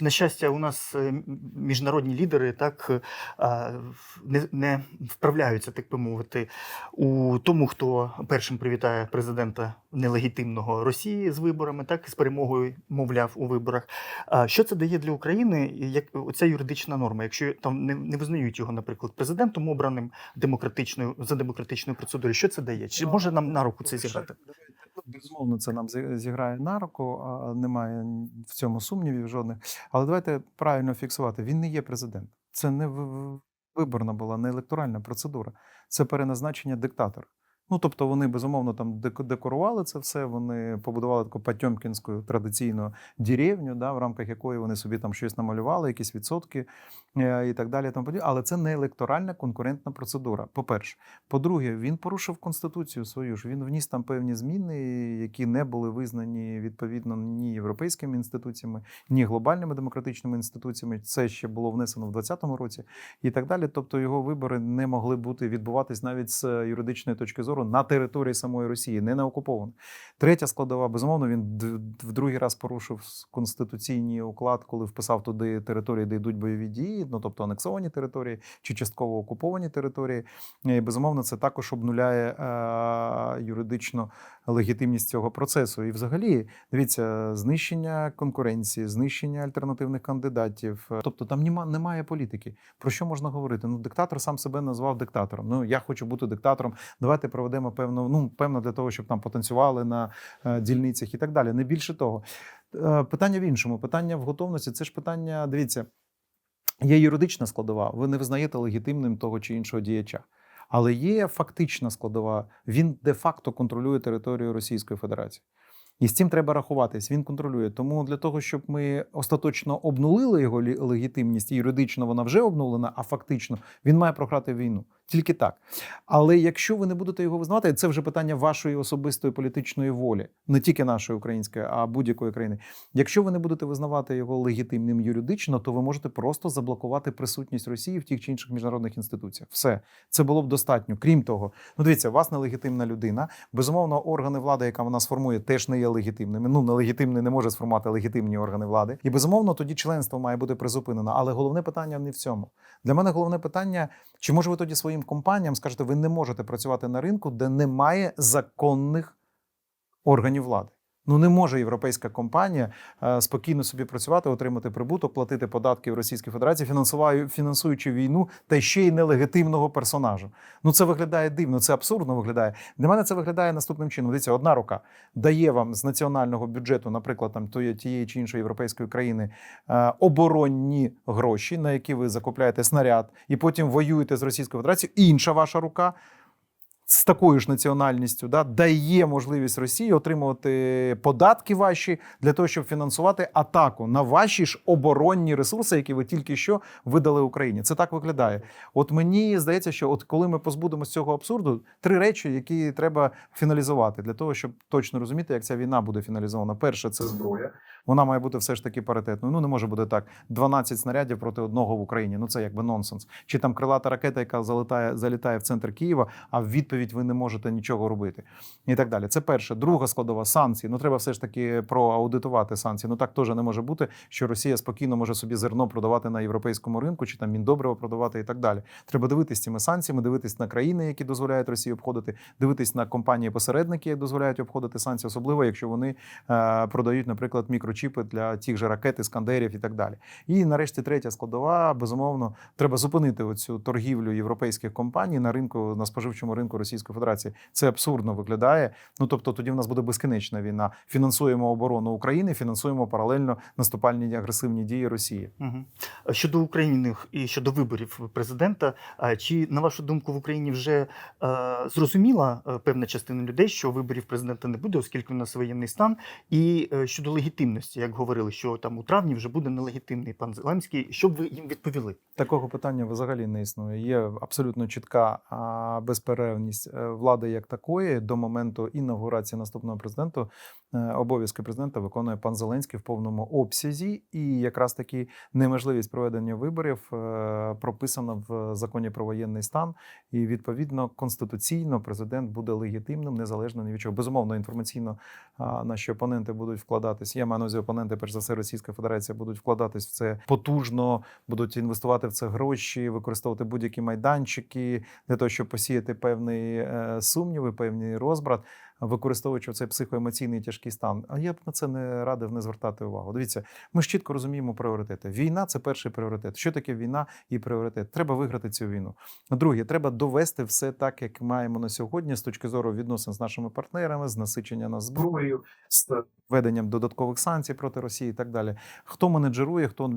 На щастя, у нас е, міжнародні лідери так е, не, не вправляються, так би мовити, у тому, хто першим привітає президента нелегітимного Росії з виборами, так з перемогою, мовляв, у виборах. А що це дає для України? Як оця юридична норма, якщо там не, не визнають його, наприклад, президентом обраним демократичною за демократичною процедурою, що це дає? Чи може нам на руку це зіграти? Безумовно, це нам зіграє на руку, немає в цьому сумнівів жодних. Але давайте правильно фіксувати: він не є президент. Це не виборна була, не електоральна процедура. Це переназначення диктатора. Ну, тобто вони безумовно там деко- декорували це все. Вони побудували таку Патьомкінську традиційну деревню, да, в рамках якої вони собі там щось намалювали, якісь відсотки е, і так далі. Тому подібне. Але це не електоральна конкурентна процедура. По-перше, по-друге, він порушив конституцію свою ж. Він вніс там певні зміни, які не були визнані відповідно ні європейськими інституціями, ні глобальними демократичними інституціями. Це ще було внесено в 2020 році і так далі. Тобто його вибори не могли бути відбуватись навіть з юридичної точки зору на території самої Росії, не на окупованій. Третя складова, безумовно, він в другий раз порушив конституційний уклад, коли вписав туди території, де йдуть бойові дії, ну тобто анексовані території чи частково окуповані території. І, безумовно, це також обнуляє е, юридичну легітимність цього процесу. І, взагалі, дивіться, знищення конкуренції, знищення альтернативних кандидатів. Е, Тобто там нема, немає політики. Про що можна говорити? Ну, диктатор сам себе назвав диктатором. Ну, я хочу бути диктатором. Давайте проведемо певно, ну певно для того, щоб там потанцювали на е, дільницях і так далі. Не більше того. Е, Питання в іншому. Питання в готовності. Це ж питання. Дивіться, є юридична складова. Ви не визнаєте легітимним того чи іншого діяча. Але є фактична складова. Він де-факто контролює територію Російської Федерації. І з цим треба рахуватись. Він контролює. Тому для того, щоб ми остаточно обнулили його легітимність, юридично вона вже обнулена, а фактично він має програти війну. Тільки так. Але якщо ви не будете його визнавати, це вже питання вашої особистої політичної волі, не тільки нашої української, а будь-якої країни. Якщо ви не будете визнавати його легітимним юридично, то ви можете просто заблокувати присутність Росії в тих чи інших міжнародних інституціях. Все це було б достатньо. Крім того, ну дивіться, у вас нелегітимна людина. Безумовно, органи влади, яка вона сформує, теж не є легітимними. Ну нелегітимний не може сформувати легітимні органи влади. І безумовно, тоді членство має бути призупинено. Але головне питання не в цьому. Для мене головне питання: чи може ви тоді своїм компаніям скажете, ви не можете працювати на ринку, де немає законних органів влади? Ну не може європейська компанія е, спокійно собі працювати, отримати прибуток, платити податки в Російській Федерації, фінансуючи війну та ще й нелегітимного персонажа. Ну це виглядає дивно, це абсурдно виглядає. Для мене це виглядає наступним чином. Дивіться, одна рука дає вам з національного бюджету, наприклад, там тієї чи іншої європейської країни е, оборонні гроші, на які ви закупляєте снаряд, і потім воюєте з Російською Федерацією. Інша ваша рука з такою ж національністю да, дає можливість Росії отримувати податки ваші для того, щоб фінансувати атаку на ваші ж оборонні ресурси, які ви тільки що видали Україні. Це так виглядає. От мені здається, що от коли ми позбудемося цього абсурду, три речі, які треба фіналізувати для того, щоб точно розуміти, як ця війна буде фіналізована. Перше, це зброя. Вона має бути все ж таки паритетною. Ну не може бути так: 12 снарядів проти одного в Україні. Ну це якби нонсенс. Чи там крилата ракета, яка залітає, залітає в центр Києва, а в відповідь ви не можете нічого робити. І так далі. Це перше. Друга складова санкції. Ну треба все ж таки проаудитувати санкції. Ну так теж не може бути, що Росія спокійно може собі зерно продавати на європейському ринку, чи там міндобриво продавати і так далі. Треба дивитись цими санкціями, дивитись на країни, які дозволяють Росії обходити, дивитись на компанії-посередники, які дозволяють обходити санкції, особливо якщо вони е, продають, наприклад, мікрочіпи для тих же ракет, іскандерів і так далі. І нарешті третя складова, безумовно, треба зупинити оцю торгівлю європейських компаній на ринку на споживчому ринку Російської Федерації. Це абсурдно виглядає. Ну тобто, тоді в нас буде безкінечна війна. Фінансуємо оборону України, фінансуємо паралельно наступальні агресивні дії Росії. Угу. Щодо України і щодо виборів президента, а чи на вашу думку в Україні вже е, зрозуміла е, певна частина людей, що виборів президента не буде, оскільки у нас воєнний стан, і е, щодо легітимності, як говорили, що там у травні вже буде нелегітимний пан Зеленський, що б ви їм відповіли? Такого питання взагалі не існує. Є абсолютно чітка безперервність легітимність е, влади як такої до моменту інавгурації наступного президента е, обов'язки президента виконує пан Зеленський в повному обсязі, і якраз таки неможливість проведення виборів е, прописана в законі про воєнний стан. І відповідно конституційно президент буде легітимним, незалежно ні від чого. Безумовно, інформаційно наші опоненти будуть вкладатись. Я маю на увазі опоненти, перш за все, Російська Федерація будуть вкладатись в це потужно, будуть інвестувати в це гроші, використовувати будь-які майданчики для того, щоб посіяти певний е, сумніви, певний розбрат. Використовуючи цей психоемоційний тяжкий стан, а я б на це не радив не звертати увагу. Дивіться, ми ж чітко розуміємо пріоритети. Війна це перший пріоритет. Що таке війна і пріоритет? Треба виграти цю війну. Друге, треба довести все так, як маємо на сьогодні, з точки зору відносин з нашими партнерами, з насичення нас зброєю, з введенням додаткових санкцій проти Росії і так далі. Хто менеджерує, хто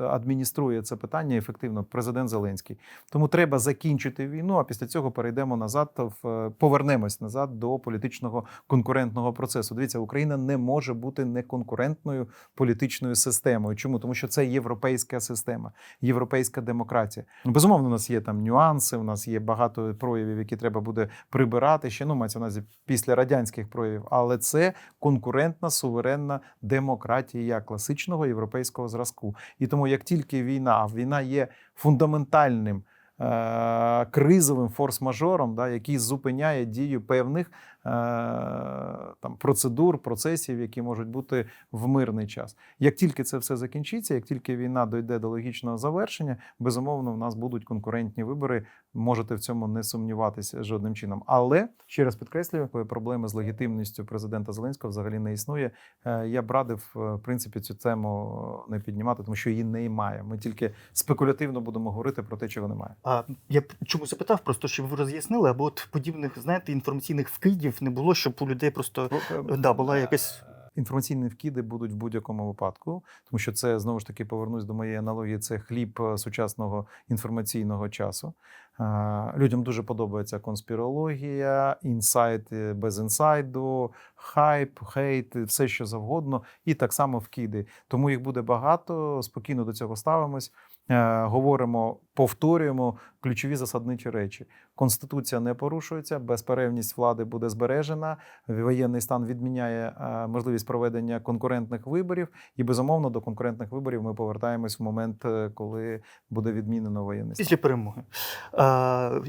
адмініструє це питання ефективно? Президент Зеленський. Тому треба закінчити війну, а після цього перейдемо назад, в повернемось назад до політичного конкурентного процесу. Дивіться, Україна не може бути неконкурентною політичною системою. Чому? Тому що це європейська система, європейська демократія. Безумовно, у нас є там нюанси, у нас є багато проявів, які треба буде прибирати ще. Ну, мається на увазі після радянських проявів, але це конкурентна суверенна демократія класичного європейського зразку. І тому, як тільки війна, а війна є фундаментальним. е, Кризовим форс-мажором, да, який зупиняє дію певних там процедур, процесів, які можуть бути в мирний час. Як тільки це все закінчиться, як тільки війна дойде до логічного завершення, безумовно, в нас будуть конкурентні вибори. Можете в цьому не сумніватися жодним чином. Але ще раз підкреслюю, проблеми з легітимністю президента Зеленського взагалі не існує. Е, Я б радив, е, в принципі, цю тему не піднімати, тому що її немає. Ми тільки спекулятивно будемо говорити про те, чого немає. А я чому запитав, просто щоб ви роз'яснили, або от подібних, знаєте, інформаційних вкидів не було, щоб у людей просто да, була якась. Інформаційні вкиди будуть в будь-якому випадку, тому що це знову ж таки повернусь до моєї аналогії. Це хліб е, сучасного інформаційного часу. Е, Людям дуже подобається конспірологія, інсайт е, без інсайду, хайп, хейт, все що завгодно, і так само вкиди. Тому їх буде багато. Спокійно до цього ставимось. Е, Говоримо, повторюємо ключові засадничі речі. Конституція не порушується, безперервність влади буде збережена. Воєнний стан відміняє е, можливість проведення конкурентних виборів, і безумовно до конкурентних виборів ми повертаємось в момент, е, коли буде відмінено воєнний стан. Після перемоги.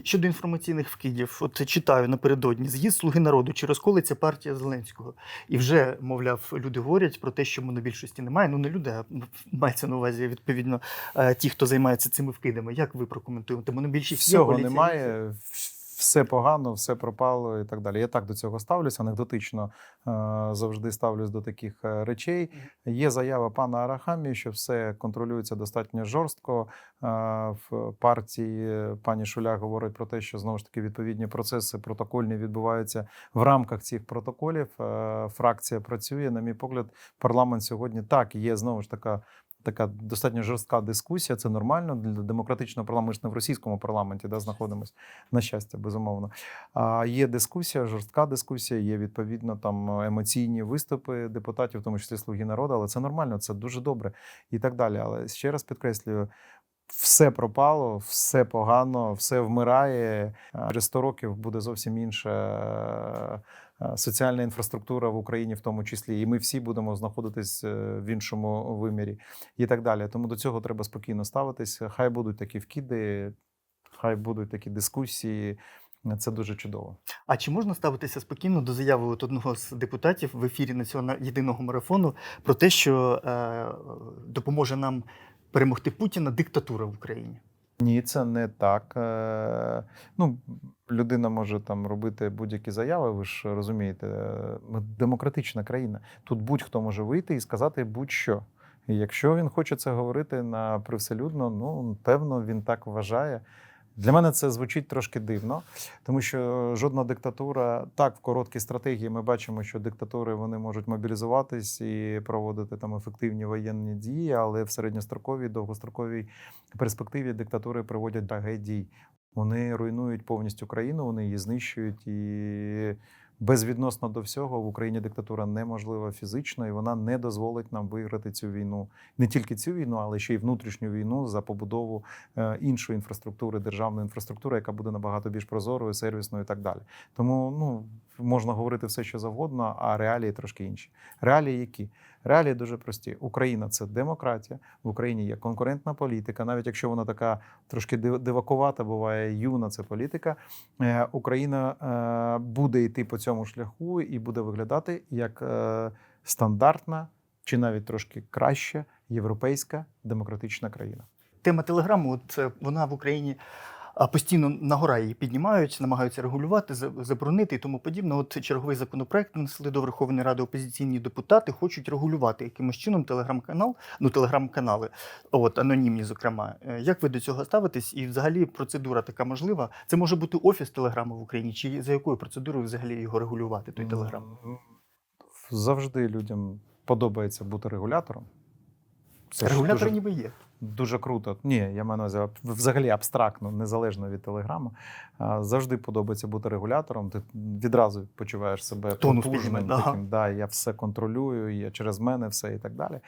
Щодо інформаційних вкидів, от читаю напередодні з'їзд Слуги народу чи розколиться партія Зеленського. І вже, мовляв, люди говорять про те, що монобільшості немає. Ну не люди, а мається на увазі відповідно е, ті, хто займається цими вкидами. Як ви прокоментуєте? Монобільшість Всього немає, все погано, все пропало і так далі. Я так до цього ставлюсь, анекдотично е, завжди ставлюсь до таких е, речей. Є заява пана Арахамі, що все контролюється достатньо жорстко. Е, В партії пані Шуляк говорить про те, що знову ж таки відповідні процеси протокольні відбуваються в рамках цих протоколів. Фракція працює. На мій погляд, парламент сьогодні так є знову ж така. Така достатньо жорстка дискусія, це нормально для демократичного парламенту. Не в російському парламенті, де знаходимося на щастя, безумовно. А є дискусія, жорстка дискусія, є відповідно там емоційні виступи депутатів, в тому числі слуги народу, але це нормально, це дуже добре і так далі. Але ще раз підкреслюю. Все пропало, все погано, все вмирає. Через 100 років буде зовсім інша е, соціальна інфраструктура в Україні, в тому числі, і ми всі будемо знаходитись е, в іншому вимірі, і так далі. Тому до цього треба спокійно ставитись. Хай будуть такі вкиди, хай будуть такі дискусії. Це дуже чудово. А чи можна ставитися спокійно до заяви от одного з депутатів в ефірі національного єдиного марафону про те, що е, допоможе нам перемогти Путіна диктатура в Україні? Ні, це не так. Е, Ну, людина може там робити будь-які заяви. Ви ж розумієте, ми демократична країна. Тут будь-хто може вийти і сказати будь-що. І якщо він хоче це говорити на привселюдно, ну певно, він так вважає. Для мене це звучить трошки дивно, тому що жодна диктатура так в короткій стратегії ми бачимо, що диктатури вони можуть мобілізуватись і проводити там ефективні воєнні дії, але в середньостроковій, довгостроковій перспективі диктатури приводять трагедії. Вони руйнують повністю країну, вони її знищують і безвідносно до всього в Україні диктатура неможлива фізично, і вона не дозволить нам виграти цю війну. Не тільки цю війну, але ще й внутрішню війну за побудову е, іншої інфраструктури, державної інфраструктури, яка буде набагато більш прозорою, сервісною і так далі. Тому ну можна говорити все, що завгодно, а реалії трошки інші. Реалії які? Реалії дуже прості. Україна це демократія. В Україні є конкурентна політика, навіть якщо вона така трошки дивакувата, буває юна це політика. Е, Україна е, буде йти по цьому шляху і буде виглядати як е, стандартна чи навіть трошки краща європейська демократична країна. Тема телеграму, от вона в Україні постійно на гора її піднімають, намагаються регулювати, заборонити і тому подібне. От черговий законопроект внесли до Верховної Ради опозиційні депутати, хочуть регулювати якимось чином телеграм-канал, ну телеграм-канали, от анонімні, зокрема. Е, Як ви до цього ставитесь? І взагалі процедура така можлива? Це може бути офіс телеграму в Україні, чи за якою процедурою взагалі його регулювати? Той телеграм? Завжди людям подобається бути регулятором. Це ж Регулятори дуже, ніби є. Дуже круто. Ні, я маю на увазі взагалі абстрактно, незалежно від телеграму. Завжди подобається бути регулятором. Ти відразу почуваєш себе потужним, да. таким, да, я все контролюю, я через мене все і так далі.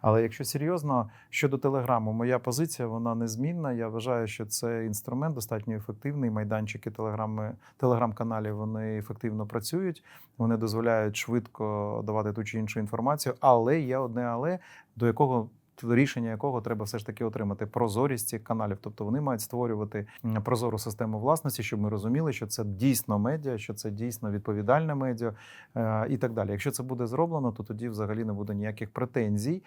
Але якщо серйозно щодо телеграму, моя позиція вона незмінна. Я вважаю, що це інструмент достатньо ефективний. Майданчики телеграми, телеграм-каналів вони ефективно працюють. Вони дозволяють швидко давати ту чи іншу інформацію. Але є одне але, до якого рішення якого треба все ж таки отримати прозорість цих каналів. Тобто вони мають створювати прозору систему власності, щоб ми розуміли, що це дійсно медіа, що це дійсно відповідальне медіа е, і так далі. Якщо це буде зроблено, то тоді взагалі не буде ніяких претензій.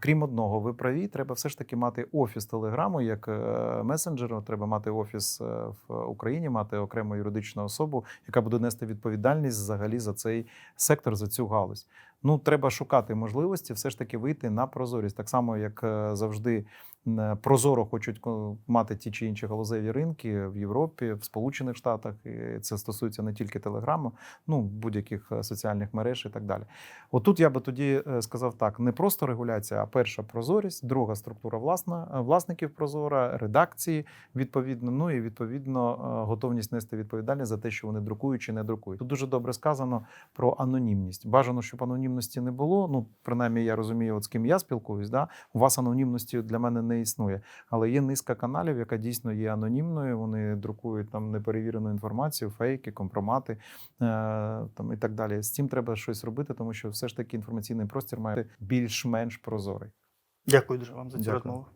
Крім одного, ви праві, треба все ж таки мати офіс телеграму як е, месенджеру. Треба мати офіс е, в Україні, мати окрему юридичну особу, яка буде нести відповідальність взагалі за цей сектор, за цю галузь. Ну, треба шукати можливості, все ж таки вийти на прозорість, так само як е, завжди прозоро хочуть мати ті чи інші галузеві ринки в Європі, в Сполучених Штатах. І це стосується не тільки телеграму, ну будь-яких е, соціальних мереж і так далі. Отут я би тоді е, сказав так: не просто регуляція, а перша прозорість, друга структура власна е, власників прозора, редакції відповідно. Ну і відповідно е, готовність нести відповідальність за те, що вони друкують чи не друкують. Тут дуже добре сказано про анонімність. Бажано, щоб анонімності не було. Ну, принаймні, я розумію, от з ким я спілкуюсь. Да? У вас анонімності для мене не існує. Але є низка каналів, яка дійсно є анонімною. Вони друкують там неперевірену інформацію, фейки, компромати е, там і так далі. З цим треба щось робити, тому що все ж таки інформаційний простір має бути більш-менш прозорий. Дякую дуже вам за цю розмову.